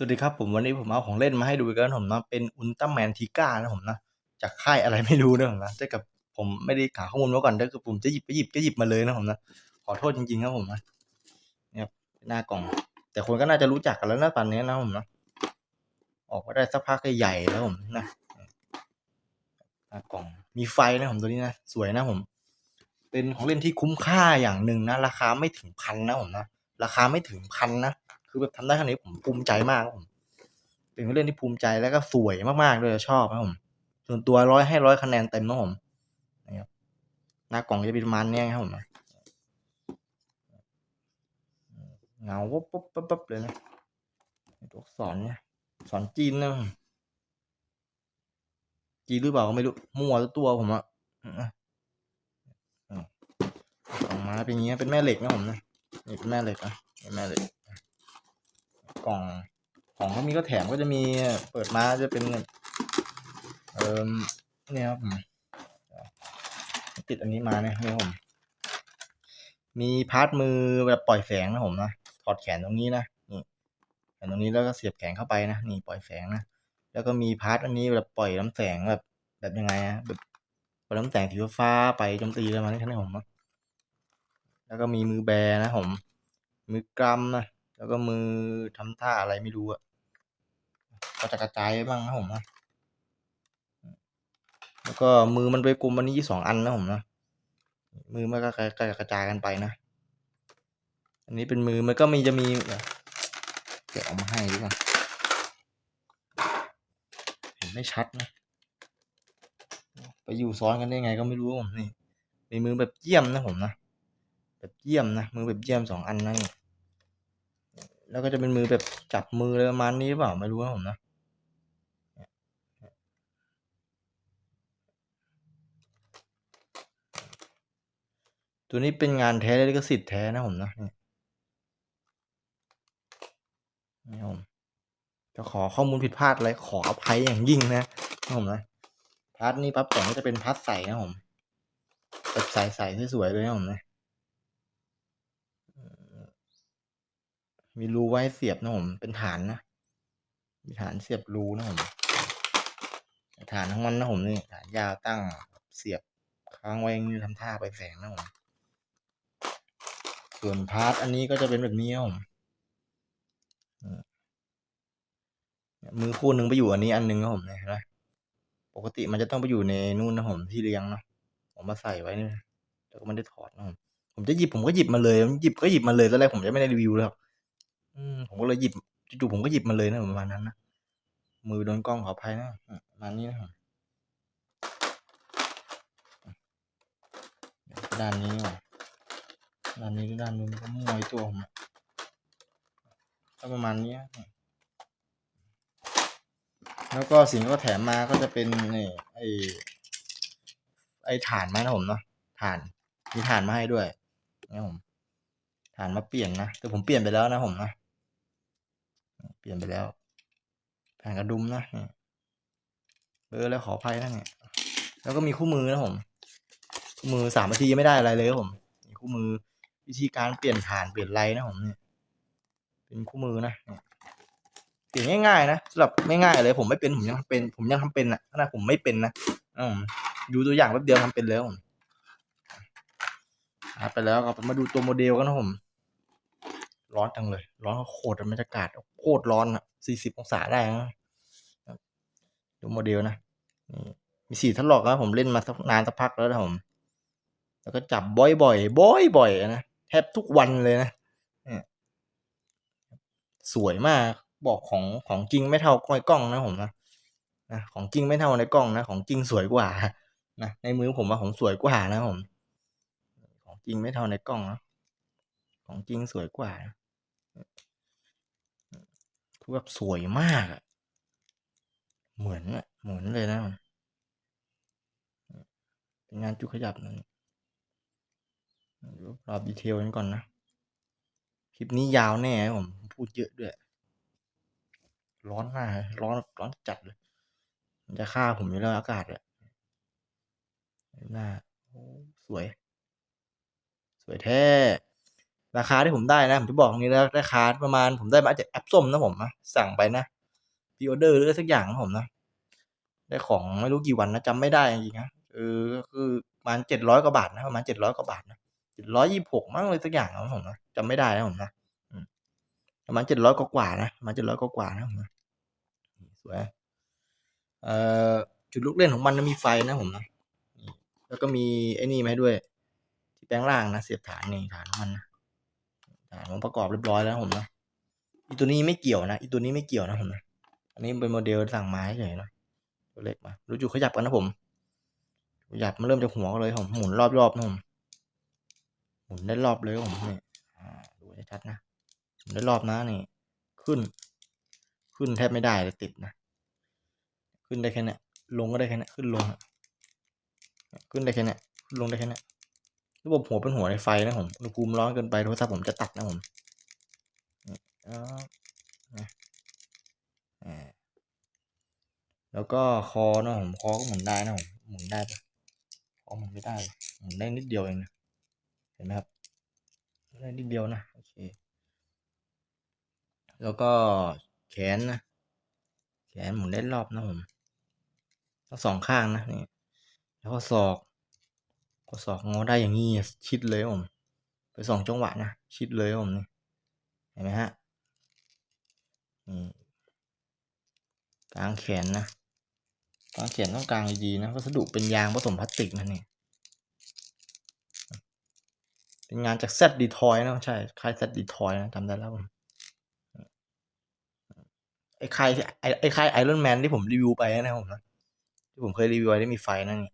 สวัสดีครับผมวันนี้ผมเอาของเล่นมาให้ดูกแล้วนผมนะเป็นอุลตร้าแมนทีก้านะผมนะจากค่ายอะไรไม่รู้นะผมนะถ้ากับผมไม่ได้หาข้อมูลมาก่อนถ้าเกิดผมจะหยิบไปหยิบก็หยิบมาเลยนะผมนะขอโทษจริงๆครับผมนะเนี่ยครับหน้ากล่อง แต่คนก็น่าจะรู้จักกันแล้วนะตอนนี้นะผมนะออกมาได้สักพักใหญ่แล้วผมนะหน้ากล่องมีไฟนะผมตัวนี้นะสวยนะผม เป็นของเล่นที่คุ้มค่าอย่างหนึ่งนะราคาไม่ถึงพันนะผมนะราคาไม่ถึงพันนะ คือแบบทำได้ขนาดนี้ผมภูมิใจมากผมเป็นเรื่องที่ภูมิใจแล้วก็สวยมากๆด้วยชอบครับผมส่วนตัวร้อยให้ร้อยคะแนนเต็มนะผมนะครับหน้ากล่องจะเป็นประมาณเนี้ยครับผมเงาปุ๊บปุ๊บปุ๊บปุ๊บเลยนะตัวสอักษรเนี่ยสอนจีนนะจีนหรือเปล่าก็ไม่รู้มั่วตัวผมอะอืมอะอืมออกมาเป็นอย่างเงี้ยเป็นแม่เหล็กนะผมนะนี่เป็นแม่เหล็กอะเป็นแม่เหล็ก ล่องของเขามีก็แถมก็จะมีเปิดมาจะเป็น เออเนี่ยครับติดอันนี้มาเนี่ยนี่ครับผมมีพาร์ทมือแบบปล่อยแสงนะผมนะถอดแขนตรงนี้นะนี่แขนตรงนี้แล้วก็เสียบแขนเข้าไปนะนี่ปล่อยแสงนะแล้วก็มีพาร์ทอันนี้แบบปล่อยน้ำแสงแบบแบบยังไงอะแบบปล่อยน้ำแสงสีฟ้าไปโจมตีอะไรมาที่ท่านผมนะแล้วก็มีมือแบนะผมมือกรัมนะ แล้วก็มือทำท่าอะไรไม่รู้อะก็จะกระจายบ้างนะผมนะ แล้วก็มือมันไปกลุ่มวันนี้สองอันนะผมนะ มือมันก็กระกระจายกันไปนะ อันนี้เป็นมือมันก็มีจะมีเดี๋ยวเอามาให้ดีกว่าเห็นไม่ชัดนะ ไปอยู่ซ้อนกันได้ไงก็ไม่รู้ผมนี่มีมือแบบเยี่ยมนะผมนะ แบบเยี่ยมนะ มือแบบเยี่ยมสองอันนะนี่ แล้วก็จะเป็นมือแบบจับมืออะไรประมาณนี้หรือเปล่าไม่รู้นะผมนะตัวนี้เป็นงานแท้ลิขสิทธิ์แท้นะผมนะนี่นี่ผมจะขอข้อมูลผิดพลาดอะไรขออภัยอย่างยิ่งนะนะผมนะพาร์ทนี้ปั๊บแต่งก็จะเป็นพาร์ทใสนะผมแบบใสใสสวยๆเลยนะผมนะ มีรูไว้เสียบนะผม เป็นฐานนะ มีฐานเสียบรูนะผม ฐานทั้งมันนะผมนี่ฐานยาวตั้งเสียบค้างไว้อย่างนี้ทำท่าไปแสงนะผม ส่วนพาร์ทอันนี้ก็จะเป็นแบบนี้ครับผมมือคู่หนึ่งไปอยู่อันนี้อันหนึ่งครับผมเนี่ยเห็นไหมปกติมันจะต้องไปอยู่ในนู่นนะผมที่เลี้ยงเนาะผมมาใส่ไว้นี่แล้วก็ไม่ได้ถอดนะผมผมจะหยิบผมก็หยิบมาเลยหยิบก็หยิบมาเลยตอนแรกผมจะไม่ได้รีวิวเลยครับ ก็เลยหยิบจู่ๆผมก็หยิบมาเลยนะประมาณนั้นนะมือโดนกล้องขออภัยนะประมาณนี้นะครับด้านนี้ก่อนด้านนี้ด้านนู้นก็มวยตัวผมก็ประมาณนี้ แล้วก็สิ่งที่เขาแถมมาก็จะเป็นนี่ไอไอฐานมานะผมเนาะฐานมีฐานมาให้ด้วยนะผมฐานมาเปลี่ยนนะแต่ผมเปลี่ยนไปแล้วนะผมนะ ลี่ยนไปแล้วฐานกระดุมนะเบอร์แล้วขออภัยนะเนี่ยแล้วก็มีคู่มือนะผม คู่มือสามนาทียังไม่ได้อะไรเลยครับผมมีคู่มือวิธีการเปลี่ยนฐานเปลี่ยนไรนะผมเนี่ยเป็นคู่มือนะเปลี่ยนง่ายๆนะสำหรับง่ายๆเลย ผมไม่เป็นผมยังทำเป็น ผมยังทำเป็นอะขนาดผมไม่เป็นนะอืมดูตัวอย่างแป๊บเดียวทำเป็นแล้วผมไปแล้วก็มาดูตัวโมเดลกันนะผม ร้อนจังเลย ร้อนโคตรบรรยากาศโคตรร้อนอะสี่สิบองศาได้นะดูโมเดลนะมีสีทดลอกนะผมเล่นมาสักนานสักพักแล้วนะผม แล้วก็จับบ่อยๆบ่อยๆนะแทบทุกวันเลยนะสวยมากบอกของของจริงไม่เท่าในกล้องนะผมนะนะของจริงไม่เท่าในกล้องนะ ของจริงสวยกว่านะในมือผมว่าของสวยกว่านะผม ของจริงไม่เท่าในกล้องนะ ของจริงสวยกว่าคือแบบสวยมากอะเหมือนอะเหมือนเลยนะเป็นงานจุขยับนะเดี๋ยวรอดีเทลกันก่อนนะ คลิปนี้ยาวแน่ผม พูดเยอะด้วย ร้อนมาก ร้อน ร้อนจัดเลย มันจะฆ่าผมอยู่แล้วอากาศอะหน้าโอ้สวย สวยแท้ ราคาที่ผมได้นะ ผมจะบอกตรงนี้นะราคาประมาณผมได้มาจากแอปส้มนะผมนะสั่งไปนะพีออเดอร์หรือสักอย่างนะผมนะ ได้ของไม่รู้กี่วันนะจำไม่ได้จริงๆนะเออคือประมาณเจ็ดร้อยกว่าบาทนะประมาณเจ็ดร้อยกว่าบาทนะเจ็ดร้อยยี่สิบหกมั้งเลยสักอย่างนะผมนะจำไม่ได้นะผมนะประมาณเจ็ดร้อยกว่านะประมาณเจ็ดร้อยกว่านะผมนะสวยเอ่อจุดลูกเล่นของมันนะมีไฟนะผมนะแล้วก็มีไอ้นี่มาให้ด้วย ที่แปลงล่างนะเสียบฐานนี่ฐานของมันนะ ผมประกอบเรียบร้อยแล้วผมนะอีตัวนี้ไม่เกี่ยวนะอีตัวนี้ไม่เกี่ยวนะผมนะอันนี้เป็นโมเดลสั่งมาเฉยนะตัวเล็กมารู้จุดขยับกันนะผมขยับมาเริ่มจากหัวเลยผมหมุนรอบๆนะผมหมุนได้รอบเลยผมนี่อ่าดูให้ชัดนะหมุนได้รอบนะนี่ขึ้น ขึ้นแทบไม่ได้เลยติดนะขึ้นได้แค่นี้ลงก็ได้แค่นี้ขึ้นลงขึ้นได้แค่นี้ลงได้แค่นี้ ระบบหัวเป็นหัวในไฟนะผมอุณหภูมิร้อนเกินไปโทรศัพท์ผมจะตัดนะผมแล้วแล้วก็คอนะผมคอก็หมุนได้นะผมหมุนได้ปะคอหมุนไม่ได้หมุนได้นิดเดียวเองนะเห็นไหมครับได้นิดเดียวนะโอเคแล้วก็แขนนะแขนหมุนได้รอบนะผมทั้งสองข้างนะนี่แล้วก็ศอก ก็ศอกงอได้อย่างนี้ชิดเลยผมไปสองจังหวะนะชิดเลยผมนี่เห็นไหมฮะนี่กลางแขนนะกลางเขียนต้องกลางดีๆนะวัสดุเป็นยางผสมพลาสติกนะเนี่ยเป็นงานจากแซดดีทอยนะใช่ค่ายแซดดีทอยนะจำได้แล้วผมไอ้ค่ายไอ้ไอ้ค่ายไอรอนแมนที่ผมรีวิวไปนะครับผมนะที่ผมเคยรีวิวไว้ได้มีไฟนะนี่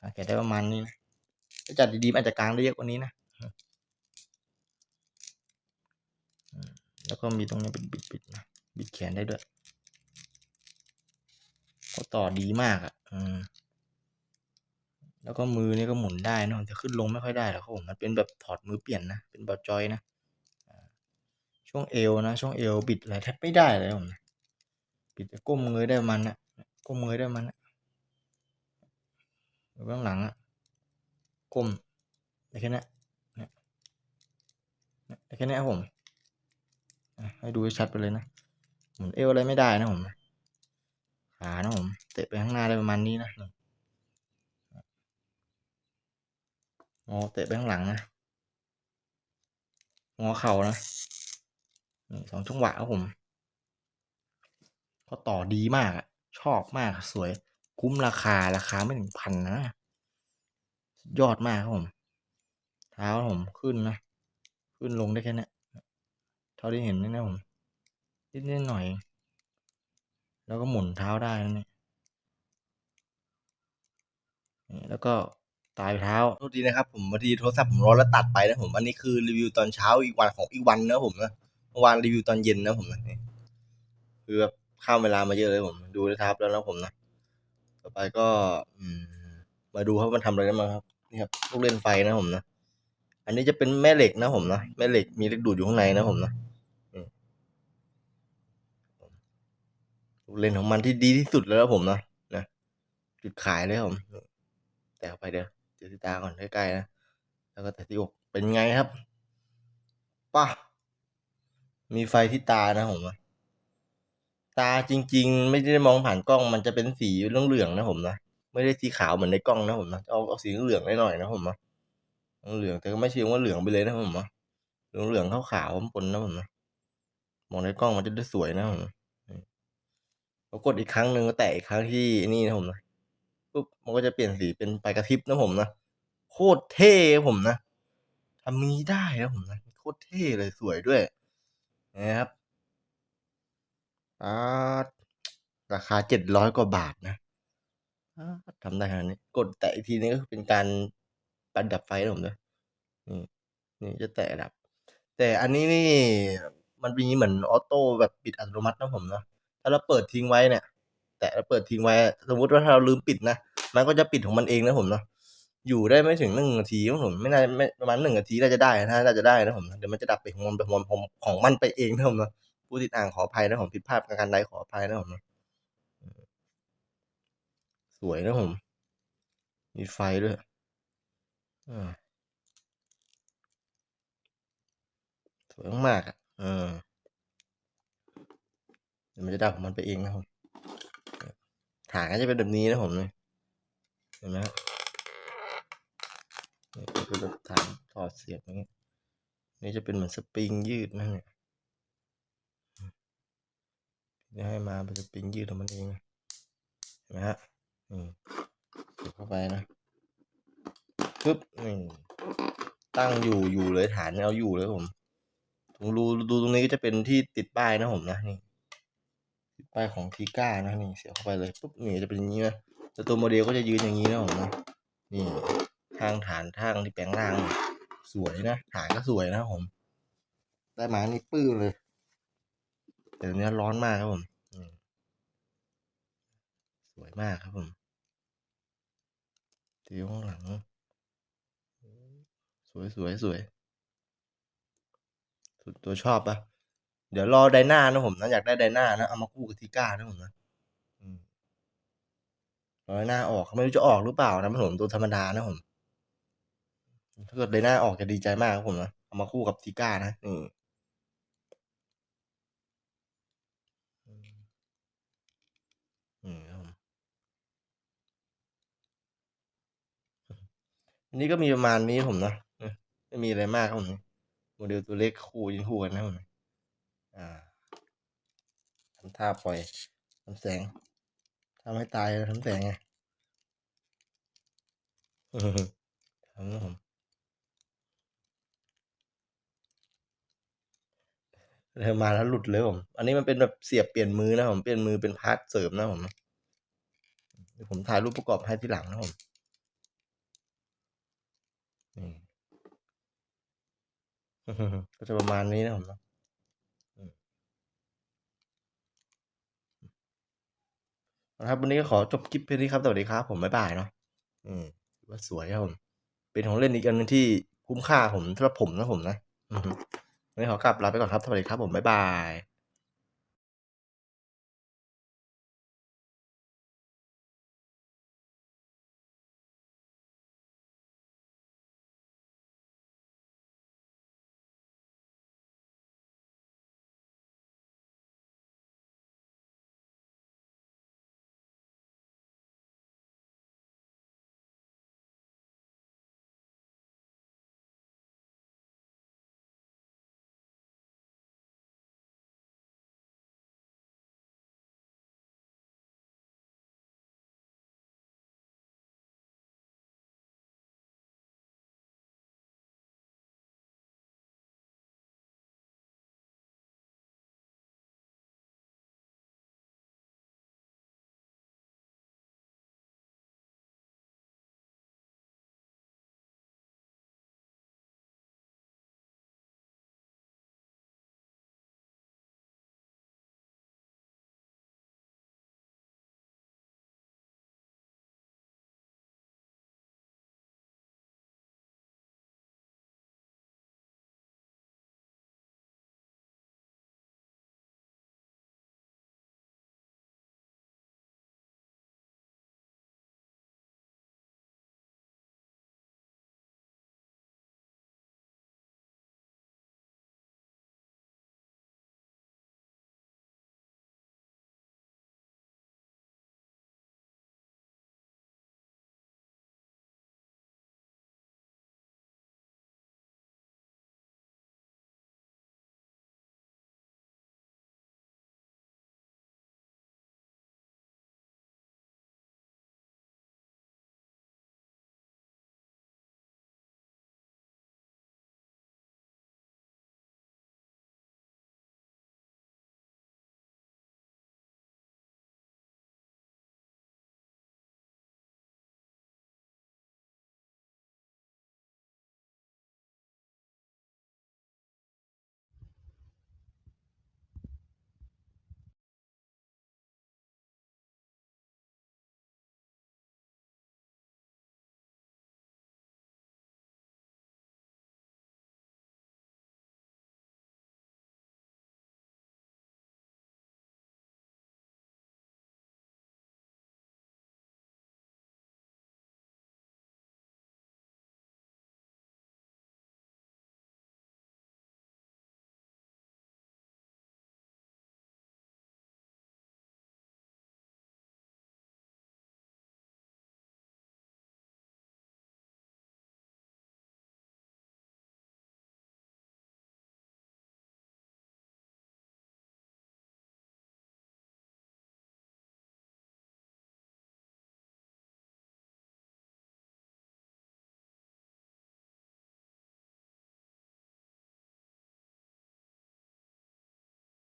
กางเขียนได้ประมาณนี้นะถ้าจัดดีๆอาจจะกลางได้เยอะกว่านี้นะแล้วก็มีตรงนี้เป็นบิดๆนะบิดแขนได้ด้วยเขาต่อดีมากอะ่ะอืมแล้วก็มือนี่ก็หมุนได้นะมันจะขึ้นลงไม่ค่อยได้หรอกครับผมมันเป็นแบบถอดมือเปลี่ยนนะเป็นบอจอยนะช่วงเอวนะช่วงเอวบิดอะไรแทบไม่ได้เลยผมนะบิดจะก้มเงยได้มันนะก้มเงยได้มันนะ อยู่เบื้องหลังอะก้มได้แค่นี้ได้แค่นี้ครับผมให้ดูให้ชัดไปเลยนะหมุนเอวอะไรไม่ได้นะผมขานะผมเตะไปข้างหน้าได้ประมาณนี้นะงอเตะไปข้างหลังนะงอเข่านะสองจังหวะครับผม ก็ต่อดีมากอะชอบมากสวย คุ้มราคาราคาไม่ถึงพันนะยอดมากครับผม เท้าผมขึ้นนะ ขึ้นลงได้แค่นี้ยเท่าที่เห็นนี่นะผมนิดนิดหน่อย แล้วก็หมุนเท้าได้นะนี่แล้วก็ตายเท้าโทษทีนะครับผมบางทีโทรศัพท์ผมร้อนแล้วตัดไปนะผมอันนี้คือรีวิวตอนเช้าอีกวันของอีกวันนะผมนะเมื่อวานรีวิวตอนเย็นนะผมนะนี่คือแบบข้ามเวลามาเยอะเลยผม ดูนะครับแล้วนะผมนะ ต่อไปก็มาดูครับมันทำอะไรได้มาครับ นี่ครับลูกเล่นไฟนะผมนะ อันนี้จะเป็นแม่เหล็กนะผมนะแม่เหล็กมีเหล็กดูดอยู่ข้างในนะผมนะลูกเล่นของมันที่ดีที่สุดแล้วผมนะนะจุดขายเลยผมแต่ไปเดี๋ยวเดี๋ยวที่ตาก่อนใกล้ๆนะแล้วก็แต่ที่อกเป็นไงครับป่ะมีไฟที่ตานะผมนะ ตาจริง ๆ ไม่ได้มองผ่านกล้องมันจะเป็นสีเหลืองๆนะผมนะไม่ได้สีขาวเหมือนในกล้องนะผมนะเอาเอาสีเหลืองๆหน่อยๆนะผมนะเหลืองแต่ก็ไม่เชิงว่าเหลืองไปเลยนะผมนะเหลืองๆขาวๆปนนะผมนะมองในกล้องมันจะได้สวยนะผมเรากดอีกครั้งหนึ่งก็แตะอีกครั้งที่นี่นะผมนะปุ๊บมันก็จะเปลี่ยนสีเป็นไฟกระพริบนะผมนะโคตรเท่ผมนะทำนี้ได้นะผมนะโคตรเท่เลยสวยด้วยนะครับ ราคาเจ็ดร้อยกว่าบาทนะอ่าทำได้ขนาดนี้ กดแตะอีกทีนึงก็เป็นการปัดดับไฟนะผมนะนี่นี่จะแตะดับ แต่อันนี้นี่มันมีเหมือนออโต้แบบปิดอัตโนมัตินะผมนะถ้าเราเปิดทิ้งไว้เนี่ย แต่เราเปิดทิ้งไว้ สมมุติว่าถ้าเราลืมปิดนะมันก็จะปิดของมันเองนะผมเนาะอยู่ได้ไม่ถึงหนึ่งนาทีครับผมไม่น่าไม่ประมาณหนึ่งนาทีน่าจะได้นะน่าจะได้นะผมเดี๋ยวมันจะดับไปของมันไปของมันของมันไปเองนะผมเนาะ ผู้ติดอ่างขออภัยนะผมผิดพลาดการใดขออภัยนะผมนะสวยนะผม มีไฟด้วยสวยมากอะเออเดี๋ยวมันจะได้ของมันไปเองนะผมฐานก็จะเป็นแบบนี้นะผมเนี่ยเห็นไหมครับนี่ก็เป็นแบบฐานถอดเสียบอย่างนี้ยนี่จะเป็นเหมือนสปริงยืดนะเนี่ย จะให้มาเป็นสปริงยืดของมันเองนะเห็นไหมฮะนี่เสียบเข้าไปนะปึ๊บนี่ตั้งอยู่อยู่เลยฐานเนี่ยเอาอยู่เลยผมตรงรูดูตรงนี้ก็จะเป็นที่ติดป้ายนะผมนะนี่ติดป้ายของทีก้านะนี่เสียบเข้าไปเลยปุ๊บนี่จะเป็นอย่างนี้นะแต่ตัวโมเดลก็จะยืนอย่างนี้นะผมนะนี่ทางฐานทางที่แปลงล่าง สวยนะฐานก็สวยนะผม ได้มานี่ปื้อเลย แต่เนี้ยร้อนมากครับผมสวยมากครับผมทีข้างหลังสวยสวยสวยสุดตัวชอบปะเดี๋ยวรอไดนานะผมนะอยากได้ไดนานะเอามาคู่กับทีก้านะผมนะรอไดนาออกไม่รู้จะออกหรือเปล่านะผมตัวธรรมดานะผมถ้าเกิดไดนาออกจะดีใจมากครับผมนะเอามาคู่กับทีก้านะนี่อืมครับผม อันนี้ก็มีประมาณนี้ผมนะไม่มีอะไรมากครับผมโมเดลตัวเล็กคู่ยิงคู่กันนะผมอ่าทำท่าปล่อยทำแสงทำให้ตายแล้วทำแสงไงทำนะผมเริ่มมาแล้วหลุดเลยผม อันนี้มันเป็นแบบเสียบเปลี่ยนมือนะผม เปลี่ยนมือเป็นพาร์ทเสริมนะผมเดี๋ยวผมถ่ายรูปประกอบให้ที่หลังนะผม นี่ก็จะประมาณนี้นะผมเนาะอืมเอาละครับวันนี้ก็ขอจบคลิปเพียงนี้ครับสวัสดีครับผมบ๊ายบายเนาะอืมถือว่าสวยครับผม เป็นของเล่นอีกอันหนึงที่คุ้มค่าผมสำหรับผมนะผมนะวันนี้ขอกลับลาไปก่อนครับสวัสดีครับผมบ๊ายบาย